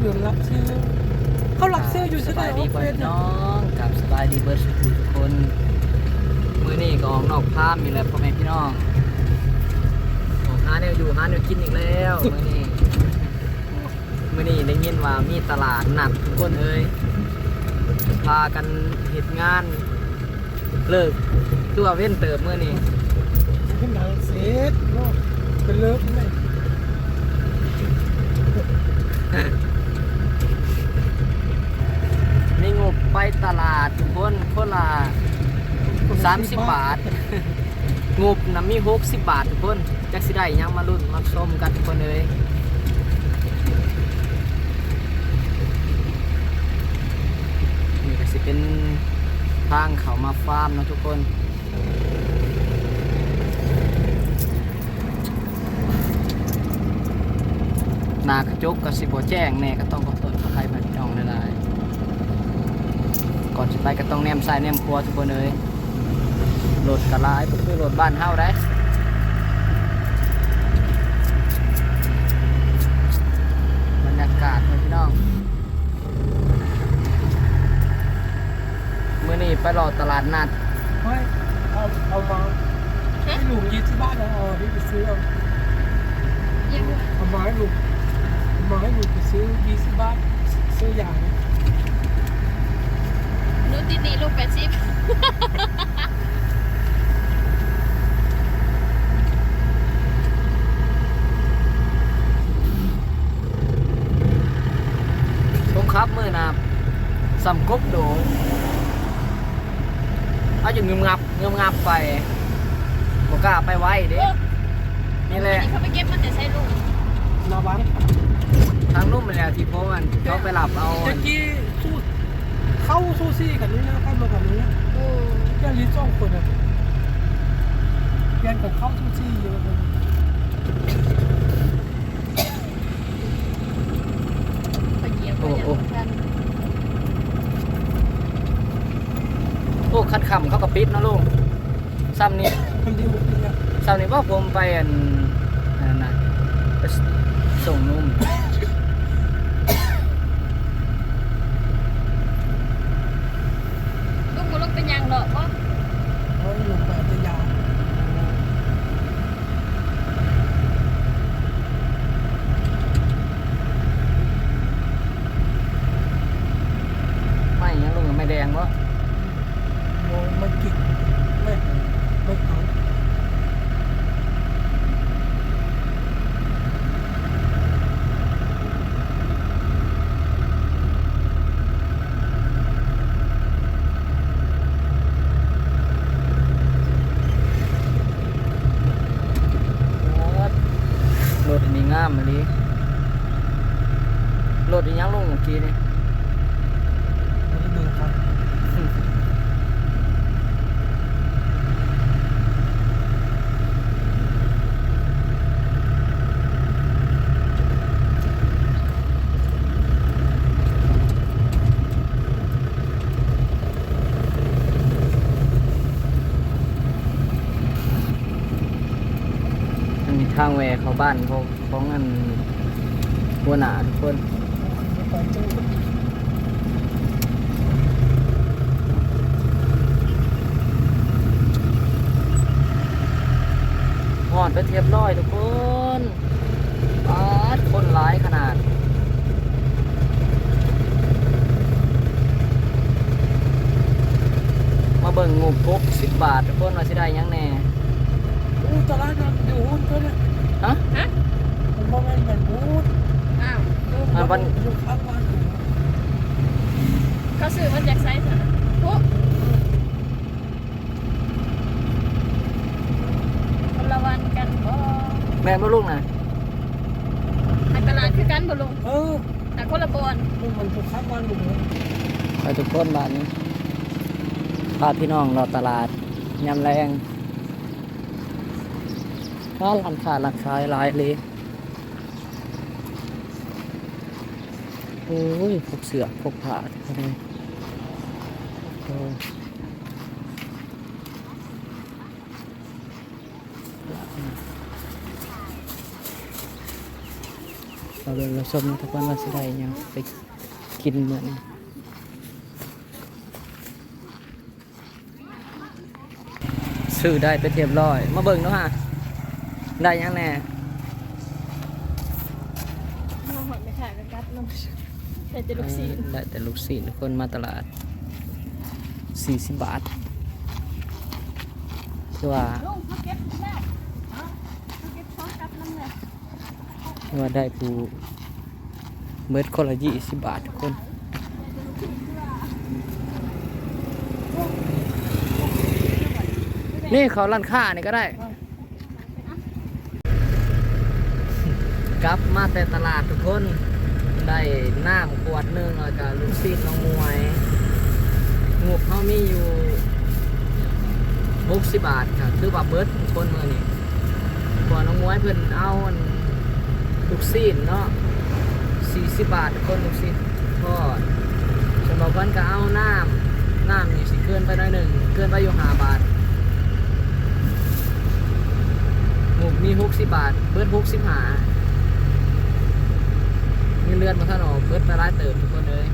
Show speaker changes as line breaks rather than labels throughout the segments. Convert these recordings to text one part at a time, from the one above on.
เดือนรับซื้อ เขารับซื้ออยู่
ส
ใช่ไหม
บายดี
โอ
พ่อ
เค
แม่พี่น้องกับสบายดีเบิร์ดสุขุทุกคนมื้อนี้ก็ออกนอกภาพมีแหล้วพ่อแม่พี่น้องออกหาแนวอยู่หาแนวกินอีกแล้วมื้อนี้มื้อนี้ได้ยินว่ามีตลาดนัดทุกคนเอ้ยพากันเฮ็ดงานเลิกตัวเว้นเติบมื้อนี้
ขึ้นทางเสร็จก็เป็นเลิฟเลย
มีงบไปตลาดทุกคนคนละ 30 บาท งบนะมี 60 บาททุกคนจักสิได้หยังมาลุ้นมาชมกันทุกคนเลยนี่ก็สิเป็นทางเขามาฟาร์มเนาะทุกคนหนากระจกก็สิบ่แจ้งแน่ก็ต้องขอโทษขออภัยมาพี่น้องหลายๆก่อนสิไปก็ต้องแนมซ้ายแนมขวาทุกคนเลย โหลดกระลายก็คือโหลดบ้านเฮาได้บรรยากาศนะพี่น้องมื้อนี้ไปรอตลาดนัด
ไม่เอาเอามาให้ลุงยี่ที่บ้านนะเอาที่ไปซื้อเอา
ยัง
เอามาให้ลุงเอามาให้ลุงไปซื้อยี่สิบบาทซื้ออย่างนะ
นูติดหนีลูกแปดสิบ
ผมครับมื้อนะสำกบโดเอาอยู่เงืมงับเงืมงับไปบ่ กล้าไปไว้เด้นี่แหละ
อัเขาไปเก็บมันแต่ใช้ลูก
นาวัน
ทางนุ่มเนี่ยที่ผมมันเขาไปหลับเอา
ตะกี้สู้เข้าสู้ซี่กันนี้นะเข้ามากันนี้นะ
โอ้
แย่ลิ้นสองคนอะแย่กับเข้าสู้ซี่เยอะเลย
ไปเหยียบไปเหยียบกัน
โอ้คัดคำเขาก็ปิดเนาะลุง ซ้ำนี่
คนที่บุกเนี่ย
ซ้ำนี่ว่าผมไปอันอันนั้นนะไปส่งนุ่ม
ลูกกูลูกเป็นยังเหรอวะ
เขาลงแบบจะยาว
ไม่ยังลุงไม่แดงวะ
โมไม่กินไม่ ไม่เขา
รถอันนี้งามมาลีรถอีหยังลงเมื่อกี้นี่
ไม่ได้เดินครับ
มันมี ทางแวเขาบ้านเของของอันหัวหน้าทุกคน
ไปเจอ
หอดไปเทียบร้อยทุกคนปาดคนหลายขนาดมาเบิ่งงบพกสิบบาททุกคนว่าสิได้ยังแน่
อู้ตลาดนั้นอยู่หุ้นเนี่ย
ฮะ
ฮะ
ผมบอกว่ามันพูด
อ้าวลูก
อ่าวัน
อยู่ข้างบ้านผม
เขาซื้อมาจากไซส์นะโอ้คนละวันกันบ่
แม่นบ่ลุงนะ
ในตลาดคือกันบ่ลุง
เออ
แต่คนละบอน
มันมันอยู่ข้างบ้านผมเลย
ไปทุกคนบ้านนี้พาพี่น้องเราตลาดยำแรง ว่าร้านค้าร้านขายหลายเลยโอ้ยพกเสือพกผ้าทุกคนเราเลยเราชมทุกคนว่าสิได้หยังไปกินเหมือนซื้อได้เป็นเรียบร้อย มาเบิ่งเนาะฮะ ได้หยังแน่
เราหอดไปขายกันกัดน้ำใส่จะลูกซีน
ได้แต่ลูกศิษย์ทุกคนมาตลาด40บาทคือว่า
ลุงเขาเก็บแล้วเขาเก็บช้อนกับน้ำเลย
คือว่าได้ผู้เบิดคนละ20บาททุกคนนี่เขาร้านค้านี่ก็ได้ กลับมาแต่ตลาดทุกคนได้น้ำขวดหนึงแล้วก็ลูกซีนน้องมวยงบเขามีอยู่60บาทค่ะคือว่าเบิร์ดคนเมื่อนี่ขวดน้องมวยเพิ่นเอาลูกซีนเนาะ40บาทคนลูกซีนทอดสำหรับเพิ่นก็เอาน้ำน้ำนี่สิเกินไปหน่อยหนึ่งเกินไปอยู่5บาทงบมี60บาท เบิร์ดหกสิบหา 65มีเลือดมาท่านออกเบิดไปร้ายเติมทุกคนเลย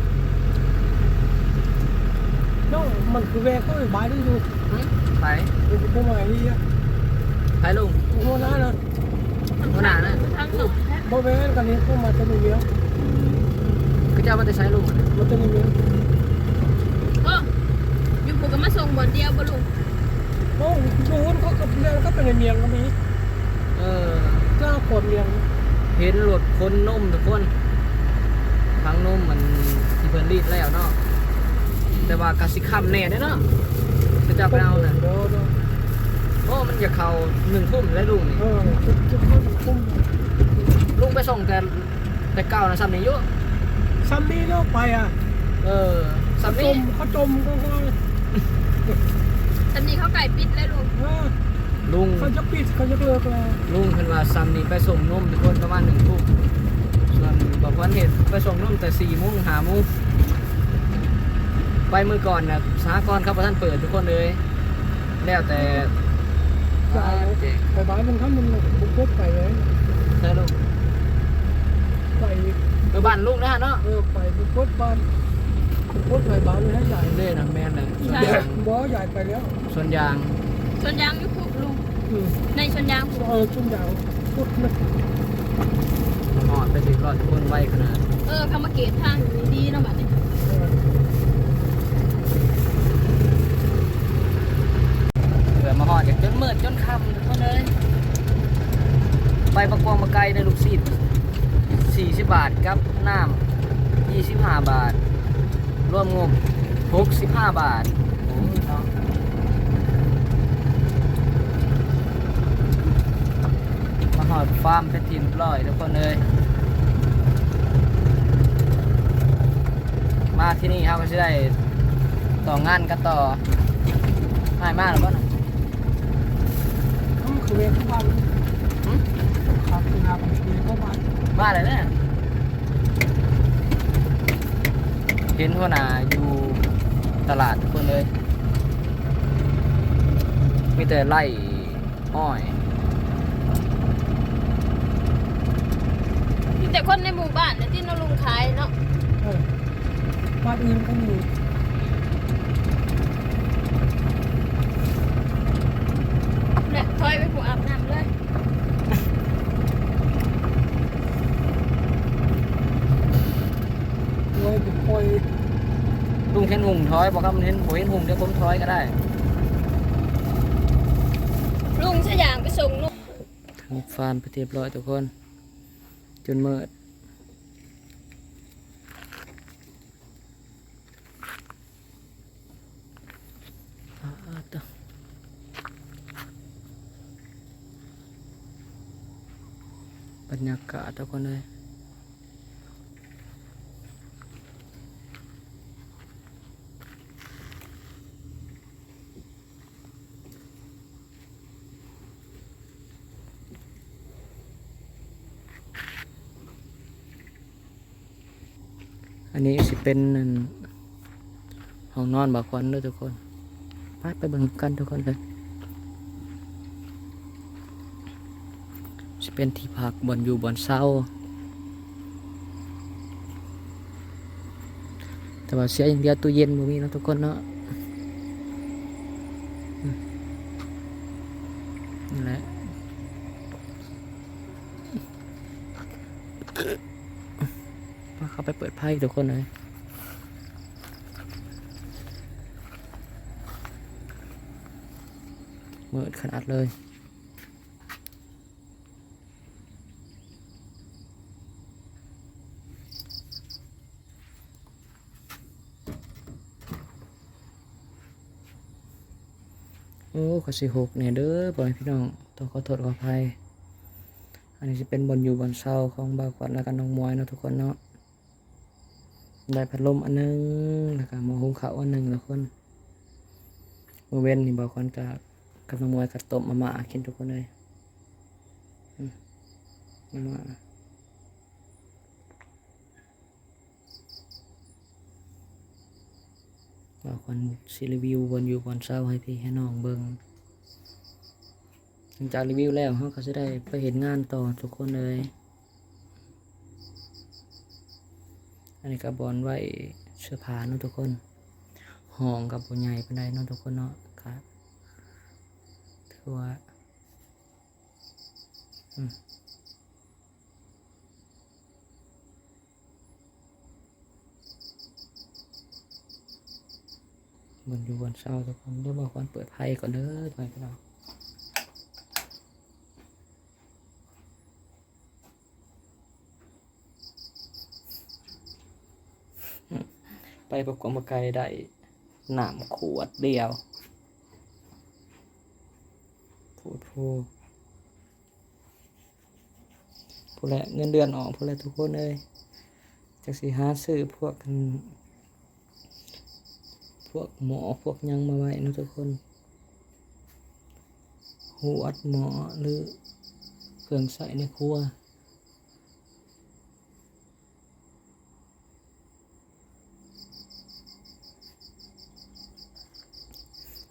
น้องมันคือแวกก็บายได้อยู่
หึไป
ดูกูมาที่อะ
ไปลุง
โอ้น้านะ
หัวหน้านะ
ทางหนุ่มแท้
บ่แวกกันนี้กูมาจะมีเมีย
ก็จะเอามาจะใช้ลุงอะนะ
มันจะมีเมีย
เอออยู่ผูกก็มาส่งบอลเดียวบ่ลุง
โอ้ดูนเขากับเมียก็เป็นในเมียงก็มี
เออ
เจ้าขวดเมียง
เห็นรถคนนุ่มทุกคน ทั้งนุ่มมันที่เพิ่นรีดแล้วเนาะแต่ว่ากสิค่ำแน่เด้อเนาะก็จะไปเอาน่ะ
เดี๋ย
โอ้มันจะเข้าหนึ่งทุ่มแล้วลุงนี่ลุงไปส่งแต่แต่เก่านะซ้ำนี่อยู่
ซัมมี่เนาะไปอะ
เออซ้ำ
จ
นี่
มเขาจมก็ก็
ตอนนี้เขาไก่ปิดแล้วลุง
เออ
ลุง
เขาจะปิดเขาจะเลิกแล้ว
ลุงเพิ่นว่าซ้ำนี่ไปส่งนมทุกคนประมาณหนึ่งทุ่ม บอกว่าเหตุไปส่งนมแต่สี่โมงห้าโมงไปมือก่อนนะสหกรณ์ครับว่าท่านเปิดทุกคนเลย แล้วแต่
จะเอา
เจ๊
ไปบ้านมันท่านมันบุกบุกไปเลย
ใช่ลูก
ไป
เออบ้านลูกนะฮะเนาะ
เออไปบุกบุกบ้านบุกบุกไปบ้านเลยให้ใหญ่
เล่นะแม่นเลยส่วน
ใช่
ยาง
บ่ใหญ่ไปแล้ว
ส่วนยาง
ชนยางอยู่ผูกลุง
อืม
ในชนยางผูก
เออชุ่มยาวพุดนะ
หอด ไปสิรอดทุกคนไวขนาด
เออเขามาเกตทางอยู่ดีๆเนาะบัดนี้
เออ
เผื่อมาหอดอย่างจนมืดจนค่ำทุกคนเลยไปประกวงมาไกลในลูกศิษย์สี่สิบบาทครับน้ำยี่สิบห้าบาท รวมงบหกสิบห้าบาทโอ้ยเนาะมาหอดฟาร์มเป็นทีมเรียบร้อยทุกคนเลย มาที่นี่ครับก็จะได้ต่องานกันต่อง่ายมากหรือเปล่านะ
เขาคือเวรทุกวัน
หึ
ครับคือนาผมเวรทุกวัน
บ้านอะไรเนี่ยเห็นหัวหน้าอยู่ตลาดทุกคนเลยมีแต่ไล่อ้อย
มีแต่คนในหมู่บ้านเนี่ยที่เนาะลุงขายเนาะ
เออบ้านอื่นก็มี
เนี่ยถอยไปผูกอาบน้ำเลย
ไว้เป็นคอย
ลุงเห็นหุงถอยบอกครับเห็นผมเห็นหุงเดี๋ยวผมถอยก็ได้
ลุงชะยางไปส่งนุ่ม
ถึงฟาร์มไปเรียบร้อยทุกคน จนมืดอ่าต่อบ รรยากาศทุกคนเลยอันนี้สิเป็นห้องนอนบางคนด้วยทุกคน ไปไปเบิ่งกันทุกคนเลย จะเป็นที่พักบนอยู่บนเศร้า
แต่ว่าเสียอย่างเดียวตู้เย็นบ่มีนะทุกคนเนาะนั่นและมาเข้าไปเปิดไพ่ทุกคนเลยเมืดขนาดเลย โอ้อสิหกเนี่ยเด้อบ่ให้พี่น้องต้องขอโทษขออภัยอันนี้จะเป็นบนอยู่บนเสาของบ่าวกวัดแล้วก็น้องมวยเนาะทุกคนเนาะได้พัดลมอันหนึงแล้วก็หม้อหุงข้าวอันหนึงทุกคนมื้อเว้นนี่บ่าวกวัดกับกับน้องมวยก็ต้มมาม่ากินทุกคนเลยมาม่าบ่าวกวัดสิรีวิวบนอยู่บนเสาให้พี่ให้น้องเบิ่ง หลังจากรีวิวแล้วเขาก็จะได้ไปเห็นงานต่อทุกคนเลย อันนี้ก็บอลไว้เสื้อผ้าเนาะทุกคนห้องกับบนใหญ่เป็นไดเนาะทุกคนเนาะครับถือว่าอืมบนอยู่บนเสาทุกคนเดี๋ยวบอกวันเปิดไพ่ก่อนเด้อไปพี่น้องไป ประกวดมาไกลได้หนามขวดเดียวพูดพูดพูดแหละเงินเดือนออกพูดแหละทุกคนเลยจากสีหาซื้อพวก พวกหมอพวกยังมาไว้นะทุกคนหัวดหมอหรือเครื่องใส่ในครัว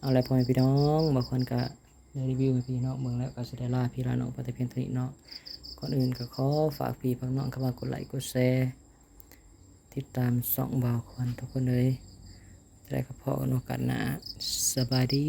เอาละพ่อแม่พี่น้องบางคนก็ได้รีวิวให้พี่น้องเมืองแล้วก็สไดงลาพี่ลาน้องไปแต่เพียงเท่านี้เนาะก่อนอื่นก็ขอฝากพี่พังน้องเข้ามากดไลค์กดแชร์ติดตามส่องบ่าวควันทุกคนเลยจะได้กับพ่อกันโอกาสหน้าสบายดี